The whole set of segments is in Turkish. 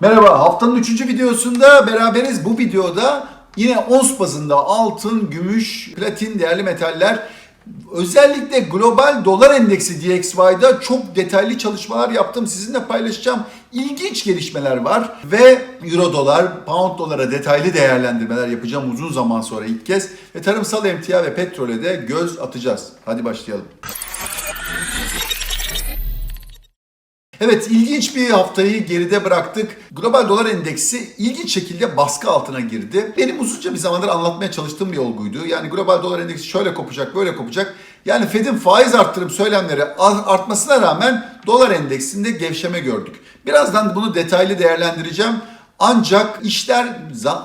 Merhaba, haftanın üçüncü videosunda beraberiz. Bu videoda yine ons bazında altın, gümüş, platin, değerli metaller Özellikle global dolar endeksi DXY'da çok detaylı çalışmalar yaptım. Sizinle paylaşacağım ilginç gelişmeler var. Ve euro dolar, pound dolara detaylı değerlendirmeler yapacağım uzun zaman sonra ilk kez. Ve tarımsal emtia ve petrole de göz atacağız. Hadi başlayalım. Evet ilginç bir haftayı geride bıraktık. Global dolar endeksi ilginç şekilde baskı altına girdi. Benim uzunca bir zamandır anlatmaya çalıştığım bir olguydu. Yani global dolar endeksi şöyle kopacak, böyle kopacak. Yani Fed'in faiz arttırım söylemleri artmasına rağmen dolar endeksinde gevşeme gördük. Birazdan bunu detaylı değerlendireceğim. Ancak işler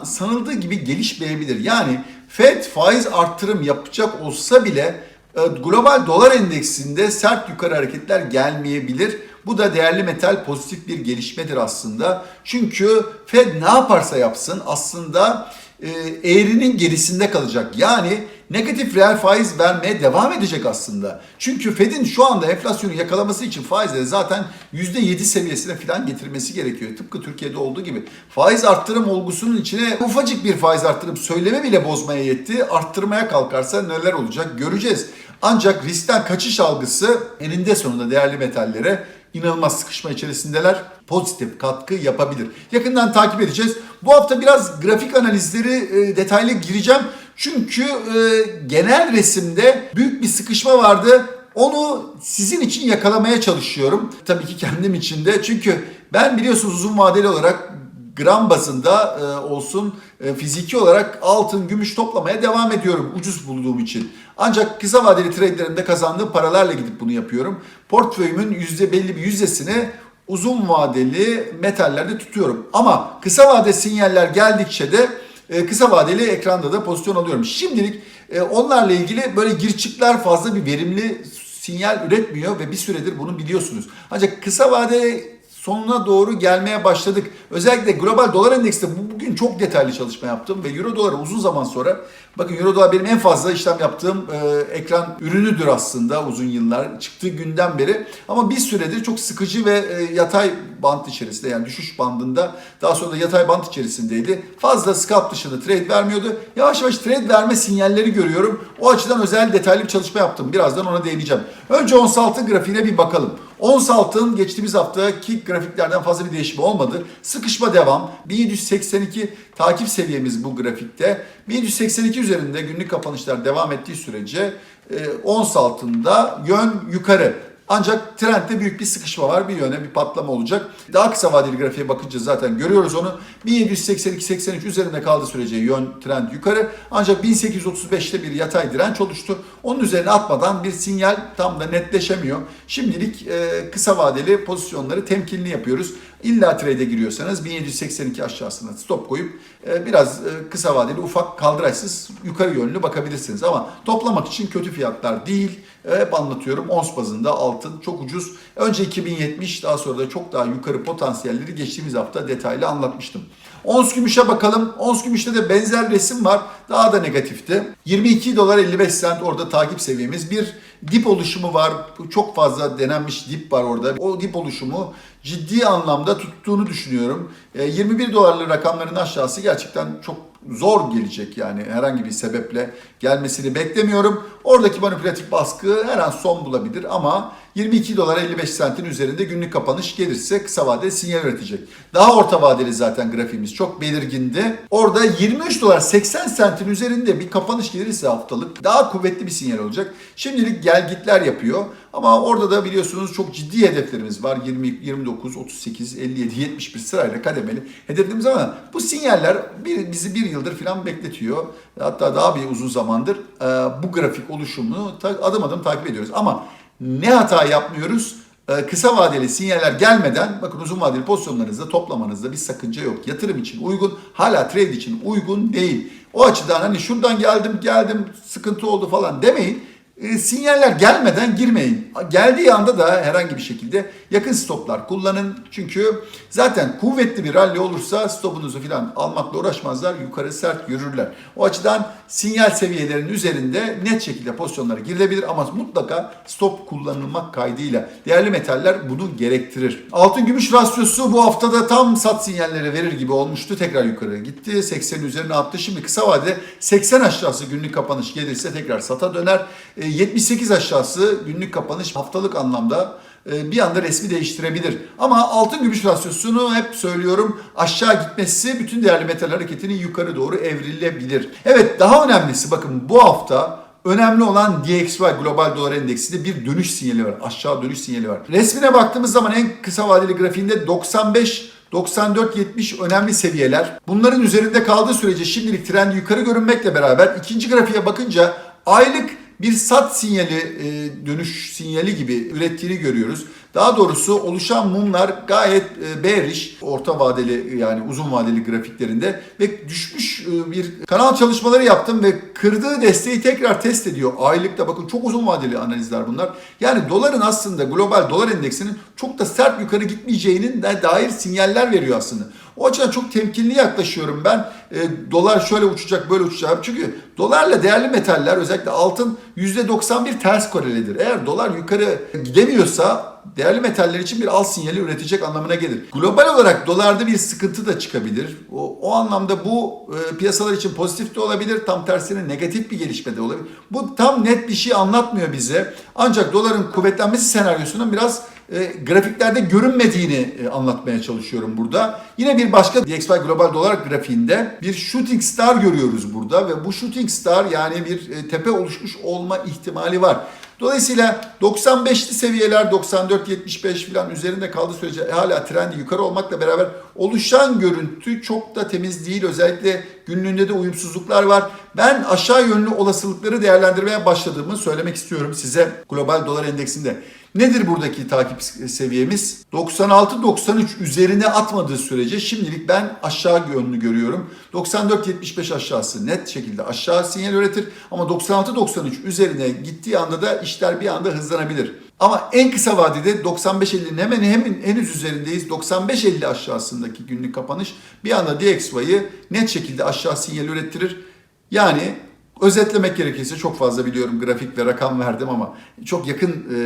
sanıldığı gibi gelişmeyebilir. Yani Fed faiz arttırım yapacak olsa bile e, global dolar endeksinde sert yukarı hareketler gelmeyebilir. Bu da değerli metal pozitif bir gelişmedir aslında. Çünkü Fed ne yaparsa yapsın aslında e, eğrinin gerisinde kalacak. Yani negatif reel faiz vermeye devam edecek aslında. Çünkü Fed'in şu anda enflasyonu yakalaması için faizleri zaten %7 seviyesine falan getirmesi gerekiyor. Tıpkı Türkiye'de olduğu gibi. Faiz arttırım olgusunun içine ufacık bir faiz arttırım söyleme bile bozmaya yetti. Arttırmaya kalkarsa neler olacak göreceğiz. Ancak riskten kaçış algısı eninde sonunda değerli metallere inanılmaz sıkışma içerisindeler. Pozitif katkı yapabilir. Yakından takip edeceğiz. Bu hafta biraz grafik analizleri e, detaylı gireceğim. Çünkü e, genel resimde büyük bir sıkışma vardı. Onu sizin için yakalamaya çalışıyorum. Tabii ki kendim için de. Çünkü ben biliyorsunuz uzun vadeli olarak gram bazında e, olsun e, fiziki olarak altın, gümüş toplamaya devam ediyorum ucuz bulduğum için. Ancak kısa vadeli trade'lerimde kazandığım paralarla gidip bunu yapıyorum. Portföyümün yüzde belli bir yüzdesini uzun vadeli metallerde tutuyorum. Ama kısa vade sinyaller geldikçe de e, kısa vadeli ekranda da pozisyon alıyorum. Şimdilik e, onlarla ilgili böyle girçikler fazla bir verimli sinyal üretmiyor ve bir süredir bunu biliyorsunuz. Ancak kısa vadeli sonuna doğru gelmeye başladık. Özellikle global dolar endeksinde bugün çok detaylı çalışma yaptım ve euro dolar uzun zaman sonra bakın euro dolar benim en fazla işlem yaptığım e, ekran ürünüdür aslında uzun yıllar çıktığı günden beri ama bir süredir çok sıkıcı ve e, yatay bant içerisinde yani düşüş bandında daha sonra da yatay bant içerisindeydi. Fazla scalp dışında trade vermiyordu. Yavaş yavaş trade verme sinyalleri görüyorum. O açıdan özel detaylı bir çalışma yaptım. Birazdan ona değineceğim. Önce ons altın grafiğine bir bakalım. Ons altın geçtiğimiz haftaki grafiklerden fazla bir değişim olmadı. Sıkışma devam. 1782 takip seviyemiz bu grafikte. 1782 üzerinde günlük kapanışlar devam ettiği sürece e, ons altında yön yukarı. Ancak trendde büyük bir sıkışma var. Bir yöne bir patlama olacak. Daha kısa vadeli grafiğe bakınca zaten görüyoruz onu. 1782-83 üzerinde kaldığı sürece yön trend yukarı. Ancak 1835'te bir yatay direnç oluştu. Onun üzerine atmadan bir sinyal tam da netleşemiyor. Şimdilik e, kısa vadeli pozisyonları temkinli yapıyoruz. İlla trade'e giriyorsanız 1782 aşağısına stop koyup e, biraz e, kısa vadeli ufak kaldıraçsız yukarı yönlü bakabilirsiniz. Ama toplamak için kötü fiyatlar değil. E, hep anlatıyorum ons bazında altın çok ucuz. Önce 2070 daha sonra da çok daha yukarı potansiyelleri geçtiğimiz hafta detaylı anlatmıştım. Ons gümüşe bakalım. Ons gümüşte de benzer resim var. Daha da negatifti. 22 dolar 55 sent orada takip seviyemiz. Bir dip oluşumu var. Çok fazla denenmiş dip var orada. O dip oluşumu ciddi anlamda tuttuğunu düşünüyorum. 21 dolarlı rakamların aşağısı gerçekten çok zor gelecek yani herhangi bir sebeple gelmesini beklemiyorum. Oradaki manipülatif baskı her an son bulabilir ama 22 dolar 55 sentin üzerinde günlük kapanış gelirse kısa vadeli sinyal üretecek. Daha orta vadeli zaten grafiğimiz çok belirgindi. Orada 23 dolar 80 sentin üzerinde bir kapanış gelirse haftalık daha kuvvetli bir sinyal olacak. Şimdilik gelgitler yapıyor. Ama orada da biliyorsunuz çok ciddi hedeflerimiz var. 20, 29, 38, 57, 71 sırayla kademeli hedeflerimiz ama bu sinyaller bir, bizi bir yıldır falan bekletiyor. Hatta daha bir uzun zamandır bu grafik oluşumunu adım adım takip ediyoruz. Ama ne hata yapmıyoruz? E, kısa vadeli sinyaller gelmeden bakın uzun vadeli pozisyonlarınızda toplamanızda bir sakınca yok. Yatırım için uygun, hala trade için uygun değil. O açıdan hani şuradan geldim geldim sıkıntı oldu falan demeyin. E, sinyaller gelmeden girmeyin. Geldiği anda da herhangi bir şekilde Yakın stoplar kullanın. Çünkü zaten kuvvetli bir rally olursa stopunuzu falan almakla uğraşmazlar. Yukarı sert yürürler. O açıdan sinyal seviyelerinin üzerinde net şekilde pozisyonlara girilebilir ama mutlaka stop kullanılmak kaydıyla. Değerli metaller bunu gerektirir. Altın gümüş rasyosu bu haftada tam sat sinyalleri verir gibi olmuştu. Tekrar yukarı gitti. 80'in üzerine attı. Şimdi kısa vadede 80 aşağısı günlük kapanış gelirse tekrar sata döner. E, 78 aşağısı günlük kapanış haftalık anlamda e, bir anda resmi değiştirebilir. Ama altın gümüş rasyosunu hep söylüyorum aşağı gitmesi bütün değerli metal hareketinin yukarı doğru evrilebilir. Evet daha önemlisi bakın bu hafta önemli olan DXY Global Dolar Endeksinde bir dönüş sinyali var. Aşağı dönüş sinyali var. Resmine baktığımız zaman en kısa vadeli grafiğinde 95 94-70 önemli seviyeler. Bunların üzerinde kaldığı sürece şimdilik trend yukarı görünmekle beraber ikinci grafiğe bakınca aylık bir sat sinyali, e, dönüş sinyali gibi ürettiğini görüyoruz. Daha doğrusu oluşan mumlar gayet e, bearish, orta vadeli yani uzun vadeli grafiklerinde ve düşmüş e, bir kanal çalışmaları yaptım ve kırdığı desteği tekrar test ediyor. Aylıkta bakın çok uzun vadeli analizler bunlar. Yani doların aslında global dolar endeksinin çok da sert yukarı gitmeyeceğinin dair sinyaller veriyor aslında. O açıdan çok temkinli yaklaşıyorum ben. E, dolar şöyle uçacak böyle uçacak. Çünkü dolarla değerli metaller özellikle altın %91 ters korelidir. Eğer dolar yukarı gidemiyorsa değerli metaller için bir al sinyali üretecek anlamına gelir. Global olarak dolarda bir sıkıntı da çıkabilir. O, o anlamda bu e, piyasalar için pozitif de olabilir. Tam tersine negatif bir gelişme de olabilir. Bu tam net bir şey anlatmıyor bize. Ancak doların kuvvetlenmesi senaryosunun biraz e, grafiklerde görünmediğini e, anlatmaya çalışıyorum burada. Yine bir başka DXY Global Dolar grafiğinde bir shooting star görüyoruz burada ve bu shooting star yani bir e, tepe oluşmuş olma ihtimali var. Dolayısıyla 95'li seviyeler 94-75 falan üzerinde kaldığı sürece hala trendi yukarı olmakla beraber oluşan görüntü çok da temiz değil. Özellikle günlüğünde de uyumsuzluklar var. Ben aşağı yönlü olasılıkları değerlendirmeye başladığımı söylemek istiyorum size global dolar endeksinde. Nedir buradaki takip seviyemiz? 96-93 üzerine atmadığı sürece şimdilik ben aşağı yönlü görüyorum. 94-75 aşağısı net şekilde aşağı sinyal üretir ama 96-93 üzerine gittiği anda da işler bir anda hızlanabilir. Ama en kısa vadede 95.50'nin hemen hemen henüz üzerindeyiz. 95.50 aşağısındaki günlük kapanış bir anda DXY'yi net şekilde aşağı sinyal ürettirir. Yani Özetlemek gerekirse çok fazla biliyorum grafik ve rakam verdim ama çok yakın e,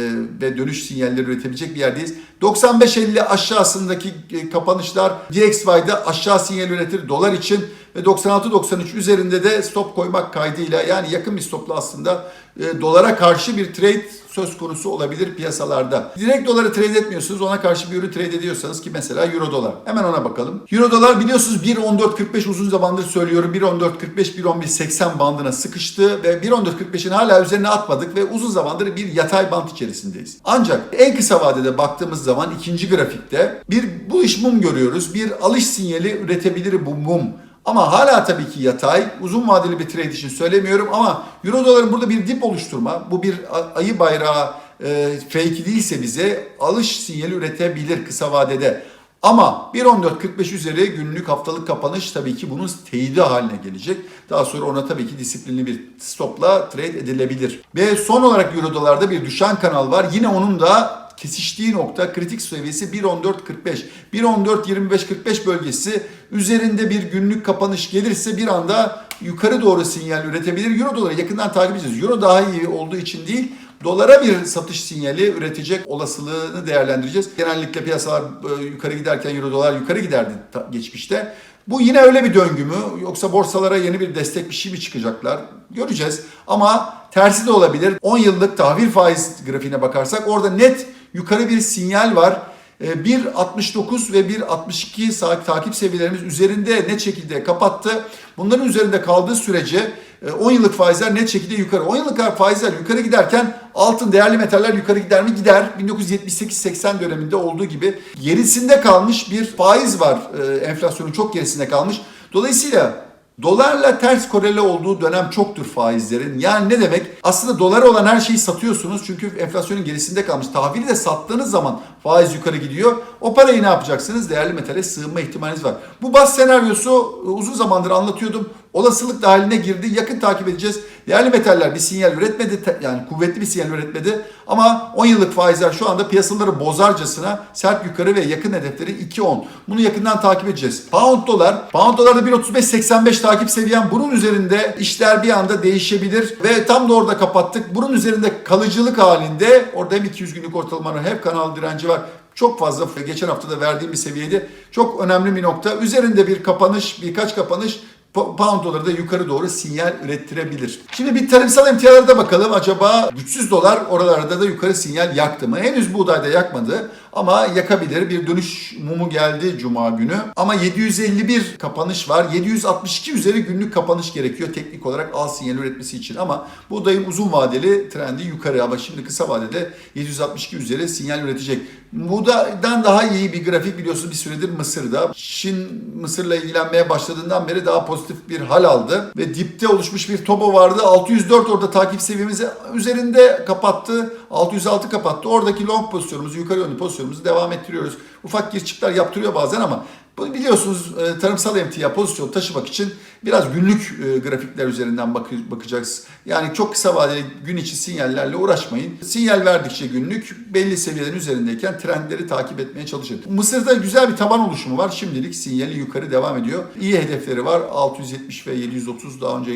ve dönüş sinyalleri üretebilecek bir yerdeyiz. 95.50 aşağısındaki e, kapanışlar DXY'de aşağı sinyal üretir dolar için ve 96-93 üzerinde de stop koymak kaydıyla yani yakın bir stopla aslında e, dolara karşı bir trade söz konusu olabilir piyasalarda. Direkt doları trade etmiyorsunuz. Ona karşı bir ürün trade ediyorsanız ki mesela euro dolar. Hemen ona bakalım. Euro dolar biliyorsunuz 1.14.45 uzun zamandır söylüyorum. 1.14.45 1.11.80 bandına sıkıştı ve 1.14.45'in hala üzerine atmadık ve uzun zamandır bir yatay bant içerisindeyiz. Ancak en kısa vadede baktığımız zaman ikinci grafikte bir bu iş mum görüyoruz. Bir alış sinyali üretebilir bu mum. Ama hala tabii ki yatay. Uzun vadeli bir trade için söylemiyorum ama Euro doların burada bir dip oluşturma. Bu bir ayı bayrağı e, fake değilse bize alış sinyali üretebilir kısa vadede. Ama 1.14.45 üzeri günlük haftalık kapanış tabii ki bunun teyidi haline gelecek. Daha sonra ona tabii ki disiplinli bir stopla trade edilebilir. Ve son olarak Euro dolarda bir düşen kanal var. Yine onun da kesiştiği nokta kritik seviyesi 1.14.45. 1.14.25.45 bölgesi üzerinde bir günlük kapanış gelirse bir anda yukarı doğru sinyal üretebilir. Euro doları yakından takip edeceğiz. Euro daha iyi olduğu için değil dolara bir satış sinyali üretecek olasılığını değerlendireceğiz. Genellikle piyasalar e, yukarı giderken euro dolar yukarı giderdi geçmişte. Bu yine öyle bir döngü mü yoksa borsalara yeni bir destek bir şey mi çıkacaklar? Göreceğiz. Ama tersi de olabilir. 10 yıllık tahvil faiz grafiğine bakarsak orada net yukarı bir sinyal var. 1.69 ve 1.62 saat takip seviyelerimiz üzerinde net şekilde kapattı. Bunların üzerinde kaldığı sürece 10 yıllık faizler net şekilde yukarı. 10 yıllık faizler yukarı giderken altın değerli metaller yukarı gider mi? Gider. 1978-80 döneminde olduğu gibi gerisinde kalmış bir faiz var. Enflasyonun çok gerisinde kalmış. Dolayısıyla Dolarla ters korele olduğu dönem çoktur faizlerin. Yani ne demek? Aslında dolara olan her şeyi satıyorsunuz çünkü enflasyonun gerisinde kalmış. Tahvili de sattığınız zaman faiz yukarı gidiyor. O parayı ne yapacaksınız? Değerli metale sığınma ihtimaliniz var. Bu bas senaryosu e, uzun zamandır anlatıyordum. Olasılık dahiline girdi. Yakın takip edeceğiz. Değerli metaller bir sinyal üretmedi. Yani kuvvetli bir sinyal üretmedi. Ama 10 yıllık faizler şu anda piyasaları bozarcasına sert yukarı ve yakın hedefleri 2.10. Bunu yakından takip edeceğiz. Pound dolar. Pound dolarda 1.35-85 takip seviyem. Bunun üzerinde işler bir anda değişebilir. Ve tam da orada kapattık. Bunun üzerinde kalıcılık halinde orada hem 200 günlük ortalamanın hem kanal direnci var. Çok fazla geçen hafta da verdiğim bir seviyeydi. Çok önemli bir nokta. Üzerinde bir kapanış, birkaç kapanış Pa- Pound doları da yukarı doğru sinyal ürettirebilir. Şimdi bir tarımsal emtialara da bakalım. Acaba güçsüz dolar oralarda da yukarı sinyal yaktı mı? Henüz buğdayda yakmadı ama yakabilir. Bir dönüş mumu geldi cuma günü. Ama 751 kapanış var. 762 üzeri günlük kapanış gerekiyor teknik olarak al sinyal üretmesi için. Ama buğdayın uzun vadeli trendi yukarı ama şimdi kısa vadede 762 üzeri sinyal üretecek. Buğdaydan daha iyi bir grafik biliyorsunuz bir süredir Mısır'da. Çin Mısır'la ilgilenmeye başladığından beri daha pozitif bir hal aldı. Ve dipte oluşmuş bir tobo vardı. 604 orada takip seviyemizi üzerinde kapattı. 606 kapattı. Oradaki long pozisyonumuzu, yukarı yönlü pozisyonumuzu devam ettiriyoruz. Ufak girişiklikler yaptırıyor bazen ama bu biliyorsunuz e, tarımsal emtia pozisyon taşımak için biraz günlük e, grafikler üzerinden bakı- bakacağız. Yani çok kısa vadeli gün içi sinyallerle uğraşmayın. Sinyal verdikçe günlük belli seviyelerin üzerindeyken trendleri takip etmeye çalışın. Mısır'da güzel bir taban oluşumu var. Şimdilik sinyali yukarı devam ediyor. İyi hedefleri var. 670 ve 730 daha önce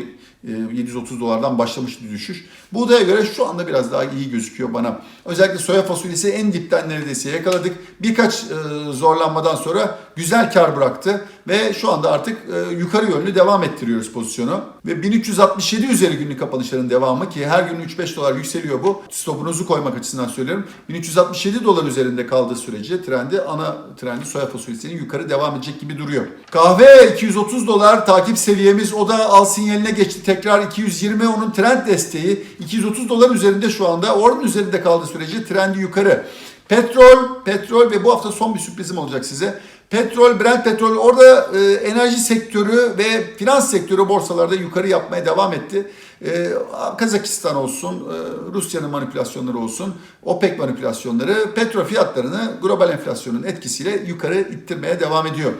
e, 730 dolardan başlamıştı düşüş. Buğdaya göre şu anda biraz daha iyi gözüküyor bana. Özellikle soya fasulyesi en dipten neredeyse yakaladık. Birkaç e, zorlanmadan sonra güzel kar bıraktı ve şu anda artık e, yukarı yönlü devam ettiriyoruz pozisyonu. Ve 1367 üzeri günlük kapanışların devamı ki her gün 3-5 dolar yükseliyor bu. Stopunuzu koymak açısından söylüyorum. 1367 dolar üzerinde kaldığı sürece trendi ana trendi soya fasulyesinin yukarı devam edecek gibi duruyor. Kahve 230 dolar takip seviyemiz o da al sinyaline geçti. Tekrar 220 onun trend desteği. 230 dolar üzerinde şu anda. Oranın üzerinde kaldığı sürece trendi yukarı. Petrol, petrol ve bu hafta son bir sürprizim olacak size. Petrol, Brent petrol orada e, enerji sektörü ve finans sektörü borsalarda yukarı yapmaya devam etti. E, Kazakistan olsun, e, Rusya'nın manipülasyonları olsun, OPEC manipülasyonları petrol fiyatlarını global enflasyonun etkisiyle yukarı ittirmeye devam ediyor.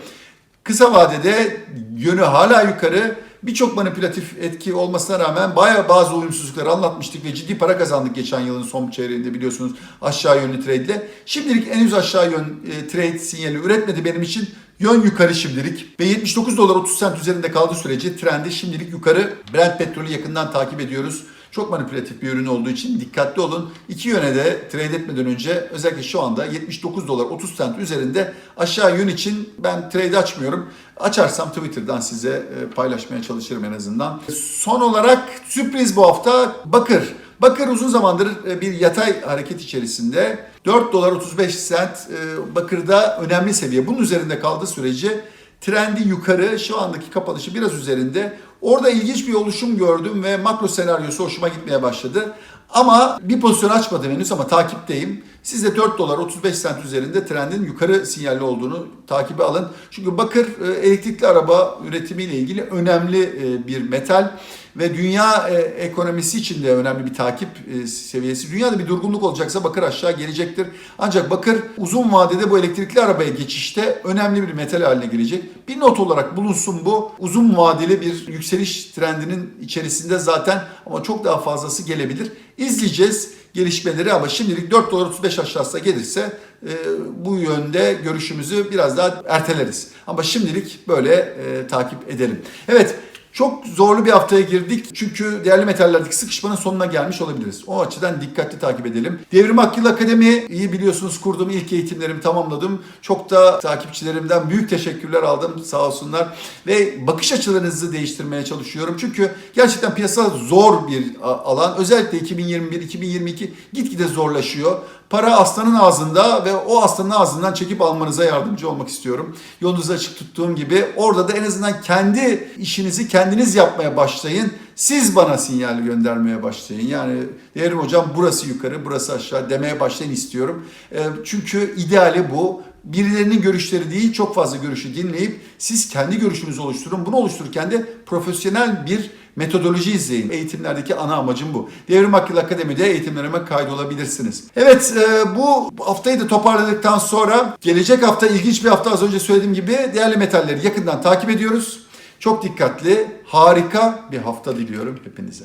Kısa vadede yönü hala yukarı. Birçok manipülatif etki olmasına rağmen bayağı bazı uyumsuzlukları anlatmıştık ve ciddi para kazandık geçen yılın son çeyreğinde biliyorsunuz aşağı yönlü trade ile. Şimdilik henüz aşağı yön e, trade sinyali üretmedi benim için. Yön yukarı şimdilik ve 79 dolar 30 sent üzerinde kaldığı sürece trendi şimdilik yukarı. Brent petrolü yakından takip ediyoruz. Çok manipülatif bir ürün olduğu için dikkatli olun. İki yöne de trade etmeden önce özellikle şu anda 79 dolar 30 sent üzerinde aşağı yön için ben trade açmıyorum. Açarsam Twitter'dan size e, paylaşmaya çalışırım en azından. Son olarak sürpriz bu hafta Bakır. Bakır uzun zamandır e, bir yatay hareket içerisinde. 4 dolar 35 sent e, Bakır'da önemli seviye. Bunun üzerinde kaldığı sürece trendi yukarı şu andaki kapanışı biraz üzerinde. Orada ilginç bir oluşum gördüm ve makro senaryosu hoşuma gitmeye başladı. Ama bir pozisyon açmadım henüz ama takipteyim. Siz de 4 dolar 35 sent üzerinde trendin yukarı sinyalli olduğunu takibe alın. Çünkü bakır e, elektrikli araba üretimiyle ilgili önemli e, bir metal ve dünya e, ekonomisi için de önemli bir takip e, seviyesi. Dünyada bir durgunluk olacaksa bakır aşağı gelecektir. Ancak bakır uzun vadede bu elektrikli arabaya geçişte önemli bir metal haline gelecek. Bir not olarak bulunsun bu. Uzun vadeli bir yükseliş trendinin içerisinde zaten ama çok daha fazlası gelebilir. İzleyeceğiz gelişmeleri ama şimdilik 4 dolar 35 aşağısına gelirse e, bu yönde görüşümüzü biraz daha erteleriz. Ama şimdilik böyle e, takip edelim. Evet çok zorlu bir haftaya girdik. Çünkü değerli metallerdeki sıkışmanın sonuna gelmiş olabiliriz. O açıdan dikkatli takip edelim. Devrim Akıl Akademi iyi biliyorsunuz kurduğum ilk eğitimlerimi tamamladım. Çok da takipçilerimden büyük teşekkürler aldım sağ olsunlar. Ve bakış açılarınızı değiştirmeye çalışıyorum. Çünkü gerçekten piyasa zor bir alan. Özellikle 2021-2022 gitgide zorlaşıyor. Para aslanın ağzında ve o aslanın ağzından çekip almanıza yardımcı olmak istiyorum. Yolunuzu açık tuttuğum gibi orada da en azından kendi işinizi kendiniz yapmaya başlayın. Siz bana sinyal göndermeye başlayın. Yani değerim hocam burası yukarı, burası aşağı demeye başlayın istiyorum. Çünkü ideali bu. Birilerinin görüşleri değil çok fazla görüşü dinleyip siz kendi görüşünüzü oluşturun. Bunu oluştururken de profesyonel bir metodoloji izleyin. Eğitimlerdeki ana amacım bu. Devrim Akıl Akademi'de eğitimlerime kaydolabilirsiniz. Evet e, bu haftayı da toparladıktan sonra gelecek hafta ilginç bir hafta az önce söylediğim gibi değerli metalleri yakından takip ediyoruz. Çok dikkatli, harika bir hafta diliyorum hepinize.